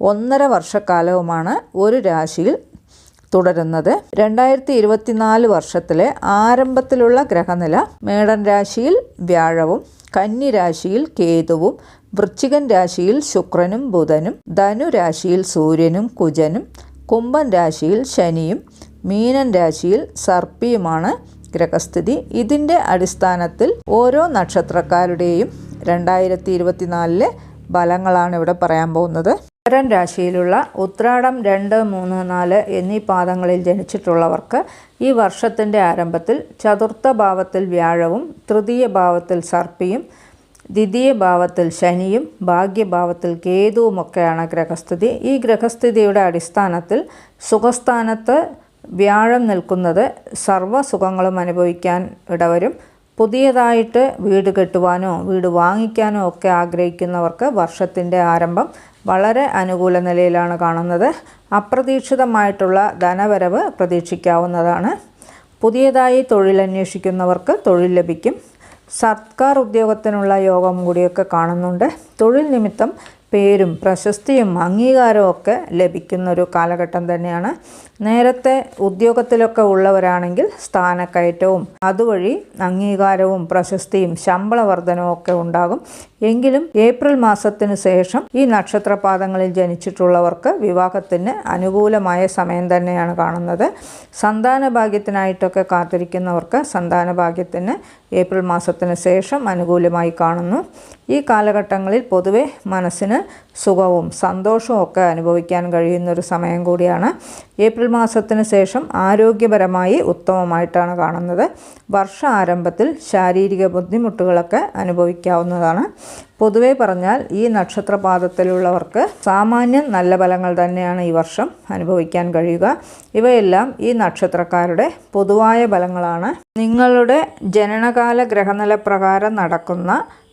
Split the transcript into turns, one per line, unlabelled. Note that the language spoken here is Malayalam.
ഒന്നര വർഷക്കാലവുമാണ് ഒരു രാശിയിൽ തുടരുന്നത്. രണ്ടായിരത്തി ഇരുപത്തിനാല് വർഷത്തിലെ ആരംഭത്തിലുള്ള ഗ്രഹനില മേടൻ രാശിയിൽ വ്യാഴവും കന്നി രാശിയിൽ കേതുവും വൃശ്ചികൻ രാശിയിൽ ശുക്രനും ബുധനും ധനു രാശിയിൽ സൂര്യനും കുജനും കുംഭൻ രാശിയിൽ ശനിയും മീനൻ രാശിയിൽ സർപ്പിയുമാണ് ഗ്രഹസ്ഥിതി. ഇതിന്റെ അടിസ്ഥാനത്തിൽ ഓരോ നക്ഷത്രക്കാരുടെയും രണ്ടായിരത്തി ഇരുപത്തിനാലിലെ ഫലങ്ങളാണ് ഇവിടെ പറയാൻ പോകുന്നത്. മകരൻ രാശിയിലുള്ള ഉത്രാടം രണ്ട് മൂന്ന് നാല് എന്നീ പാദങ്ങളിൽ ജനിച്ചിട്ടുള്ളവർക്ക് ഈ വർഷത്തിന്റെ ആരംഭത്തിൽ ചതുർത്ഥ ഭാവത്തിൽ വ്യാഴവും തൃതീയ ഭാവത്തിൽ സർപ്പിയും ദ്വിതീയ ഭാവത്തിൽ ശനിയും ഭാഗ്യഭാവത്തിൽ കേതുവുമൊക്കെയാണ് ഗ്രഹസ്ഥിതി. ഈ ഗ്രഹസ്ഥിതിയുടെ അടിസ്ഥാനത്തിൽ സുഖസ്ഥാനത്ത് വ്യാഴം നിൽക്കുന്നത് സർവസുഖങ്ങളും അനുഭവിക്കാൻ ഇടവരും. പുതിയതായിട്ട് വീട് കെട്ടുവാനോ വീട് വാങ്ങിക്കാനോ ഒക്കെ ആഗ്രഹിക്കുന്നവർക്ക് വർഷത്തിന്റെ ആരംഭം വളരെ അനുകൂല നിലയിലാണ് കാണുന്നത്. അപ്രതീക്ഷിതമായിട്ടുള്ള ധനവരവ് പ്രതീക്ഷിക്കാവുന്നതാണ്. പുതിയതായി തൊഴിലന്വേഷിക്കുന്നവർക്ക് തൊഴിൽ ലഭിക്കും. സർക്കാർ ഉദ്യോഗത്തിനുള്ള യോഗം കൂടിയൊക്കെ കാണുന്നുണ്ട്. തൊഴിൽ നിമിത്തം പേരും പ്രശസ്തിയും അംഗീകാരവും ഒക്കെ ലഭിക്കുന്ന ഒരു കാലഘട്ടം തന്നെയാണ്. നേരത്തെ ഉദ്യോഗത്തിലൊക്കെ ഉള്ളവരാണെങ്കിൽ സ്ഥാനക്കയറ്റവും അതുവഴി അംഗീകാരവും പ്രശസ്തിയും ശമ്പള വർധനവും ഒക്കെ ഉണ്ടാകും. എങ്കിലും ഏപ്രിൽ മാസത്തിന് ശേഷം ഈ നക്ഷത്രപാദങ്ങളിൽ ജനിച്ചിട്ടുള്ളവർക്ക് വിവാഹത്തിന് അനുകൂലമായ സമയം തന്നെയാണ് കാണുന്നത്. സന്താന ഭാഗ്യത്തിനായിട്ടൊക്കെ കാത്തിരിക്കുന്നവർക്ക് സന്താന ഭാഗ്യത്തിന് ഏപ്രിൽ മാസത്തിന് ശേഷം അനുകൂലമായി കാണുന്നു. ഈ കാലഘട്ടങ്ങളിൽ പൊതുവെ മനസ്സിന് സുഖവും സന്തോഷവും ഒക്കെ അനുഭവിക്കാൻ കഴിയുന്ന ഒരു സമയം കൂടിയാണ്. ഏപ്രിൽ മാസത്തിന് ശേഷം ആരോഗ്യപരമായി ഉത്തമമായിട്ടാണ് കാണുന്നത്. വർഷ ആരംഭത്തിൽ ശാരീരിക ബുദ്ധിമുട്ടുകളൊക്കെ അനുഭവിക്കാവുന്നതാണ്. പൊതുവെ പറഞ്ഞാൽ ഈ നക്ഷത്രപാദത്തിലുള്ളവർക്ക് സാമാന്യം നല്ല ഫലങ്ങൾ തന്നെയാണ് ഈ വർഷം അനുഭവിക്കാൻ കഴിയുക. ഇവയെല്ലാം ഈ നക്ഷത്രക്കാരുടെ പൊതുവായ ഫലങ്ങളാണ്. നിങ്ങളുടെ ജനനകാല ഗ്രഹനില പ്രകാരം നടക്കുന്ന